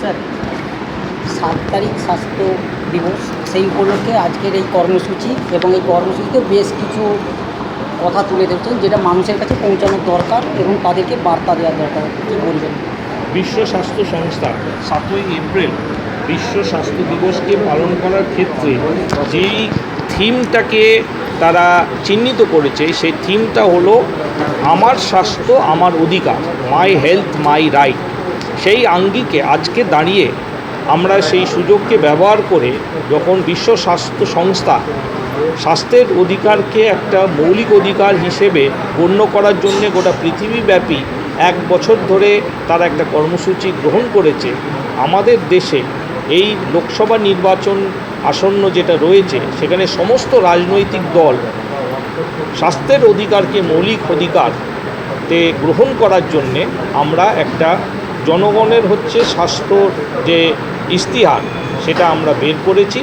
Sir, সাত তারিখ স্বাস্থ্য দিবস, সেই উপলক্ষে আজকের এই কর্মসূচি এবং এই কর্মসূচিতে বেশ কিছু কথা তুলে ধরছেন, যেটা মানুষের কাছে পৌঁছানোর দরকার এবং তাদেরকে বার্তা দেওয়ার দরকার কী বলবেন বিশ্ব স্বাস্থ্য সংস্থা সাতই এপ্রিল বিশ্ব স্বাস্থ্য দিবসকে পালন করার ক্ষেত্রে যেই থিমটাকে তারা চিহ্নিত করেছে, সেই থিমটা হলো, আমার স্বাস্থ্য, আমার অধিকার মাই হেলথ মাই রাইট সেই আঙ্গিকে আজকে দাঁড়িয়ে আমরা সেই সুযোগকে ব্যবহার করে যখন বিশ্ব স্বাস্থ্য সংস্থা স্বাস্থ্যের অধিকারকে একটা মৌলিক অধিকার হিসেবে গণ্য করার জন্য গোটা পৃথিবীব্যাপী এক বছর ধরে তারা একটা কর্মসূচি গ্রহণ করেছে, আমাদের দেশে এই লোকসভা নির্বাচন আসন্ন যেটা রয়েছে, সেখানে সমস্ত রাজনৈতিক দল স্বাস্থ্যের অধিকারকে মৌলিক অধিকারতে গ্রহণ করার জন্যে আমরা একটা জনগণের হচ্ছে স্বাস্থ্য যে ইস্তিহার সেটা আমরা বের করেছি।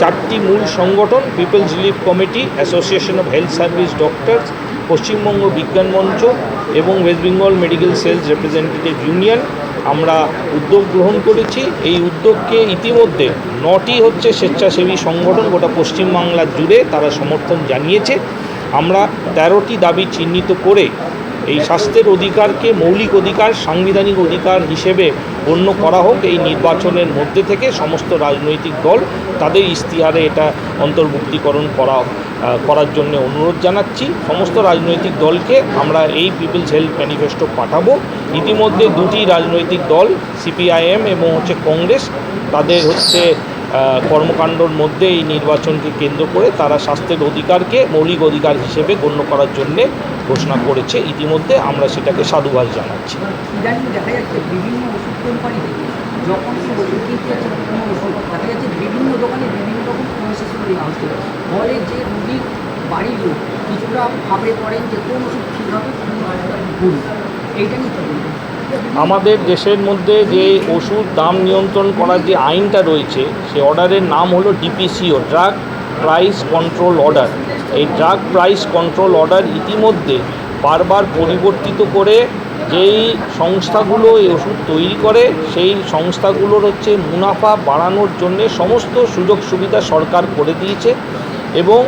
চারটি মূল সংগঠন people's relief committee association of health service doctors Paschimbanga Bigyan Mancha এবং West Bengal medical sales representative union আমরা উদ্যোগ গ্রহণ করেছি। এই উদ্যোগকে ইতিমধ্যে নটি হচ্ছে স্বেচ্ছাসেবী সংগঠন, গোটা পশ্চিমবাংলার জুড়ে তারা সমর্থন জানিয়েছে। আমরা তেরোটি দাবি চিহ্নিত করে এই স্বাস্থ্যের অধিকারকে মৌলিক অধিকার, সাংবিধানিক অধিকার হিসেবে গণ্য করা হোক এই নির্বাচনের মধ্যে থেকে সমস্ত রাজনৈতিক দল তাদের ইস্তিহারে এটা অন্তর্ভুক্তিকরণ করা করার জন্য অনুরোধ জানাচ্ছি। সমস্ত রাজনৈতিক দলকে আমরা এই পিপলস হেলথ ম্যানিফেস্টো পাঠাবো। ইতিমধ্যে দুটি রাজনৈতিক দল, সিপিআইএম এবং হচ্ছে কংগ্রেস, তাদের হচ্ছে কর্মকাণ্ডর মধ্যে এই নির্বাচনকে কেন্দ্র করে তারা স্বাস্থ্যের অধিকারকে মৌলিক অধিকার হিসেবে গণ্য করার জন্যে ঘোষণা করেছে। ইতিমধ্যে আমরা সেটাকে সাধুবাদ জানাচ্ছি। লোক কিছুটা ভাবড়ে পড়েন যে কোন ওষুধ ঠিক হবে, কোন ভুল এইটা বলবেন আমাদের দেশের মধ্যে যে ওষুধ দাম নিয়ন্ত্রণ করার যে আইনটা রয়েছে, সে অর্ডারের নাম হলো DPCO drug price control order এই ড্রাগ প্রাইস কন্ট্রোল অর্ডার ইতিমধ্যে বারবার পরিবর্তিত করে যেই সংস্থাগুলো এই ওষুধ তৈরি করে, সেই সংস্থাগুলোর হচ্ছে মুনাফা বাড়ানোর জন্য সমস্ত সুযোগ সুবিধা সরকার করে দিয়েছে এবং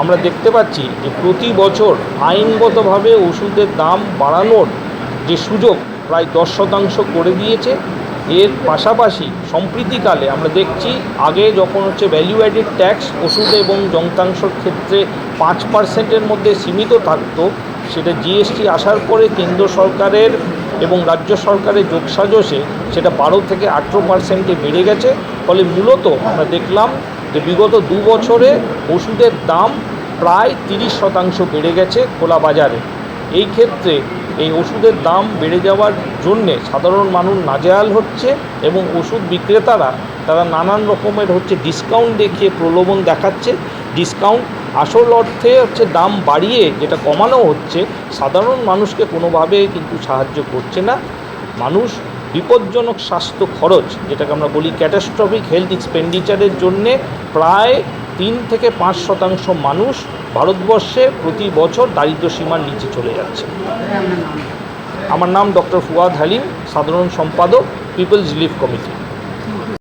আমরা দেখতে পাচ্ছি যে প্রতি বছর আইনগতভাবে ওষুধের দাম বাড়ানোর যে সুযোগ প্রায় দশ শতাংশ করে দিয়েছে। এর পাশাপাশি সম্প্রীতিকালে আমরা দেখছি আগে যখন হচ্ছে ভ্যালু অ্যাডেড ট্যাক্স ওষুধ এবং যন্ত্রাংশের ক্ষেত্রে পাঁচ পার্সেন্টের মধ্যে সীমিত থাকতো, সেটা জিএসটি আসার পরে কেন্দ্র সরকারের এবং রাজ্য সরকারের যোগসাজশে সেটা বারো থেকে আঠেরো পার্সেন্টে বেড়ে গেছে। ফলে মূলত আমরা দেখলাম যে বিগত দু বছরে ওষুধের দাম প্রায় তিরিশ শতাংশ বেড়ে গেছে খোলা বাজারে। এই ক্ষেত্রে এই ওষুধের দাম বেড়ে যাওয়ার জন্যে সাধারণ মানুষ নাজেয়াল হচ্ছে এবং ওষুধ বিক্রেতারা তারা নানান রকমের হচ্ছে ডিসকাউন্ট দেখিয়ে প্রলোভন দেখাচ্ছে। ডিসকাউন্ট আসল অর্থে হচ্ছে দাম বাড়িয়ে যেটা কমানো হচ্ছে, সাধারণ মানুষকে কোনোভাবে কিন্তু সাহায্য করছে না। মানুষ বিপজ্জনক স্বাস্থ্য খরচ যেটাকে আমরা বলি ক্যাটাস্ট্রফিক হেলথ এক্সপেন্ডিচারের জন্যে প্রায় তিন থেকে পাঁচ শতাংশ মানুষ ভারতবর্ষে প্রতি বছর দারিদ্র সীমার নিচে চলে যাচ্ছে। আমার নাম ডক্টর ফুয়াদ হালিম সাধারণ সম্পাদক পিপলস রিলিফ কমিটি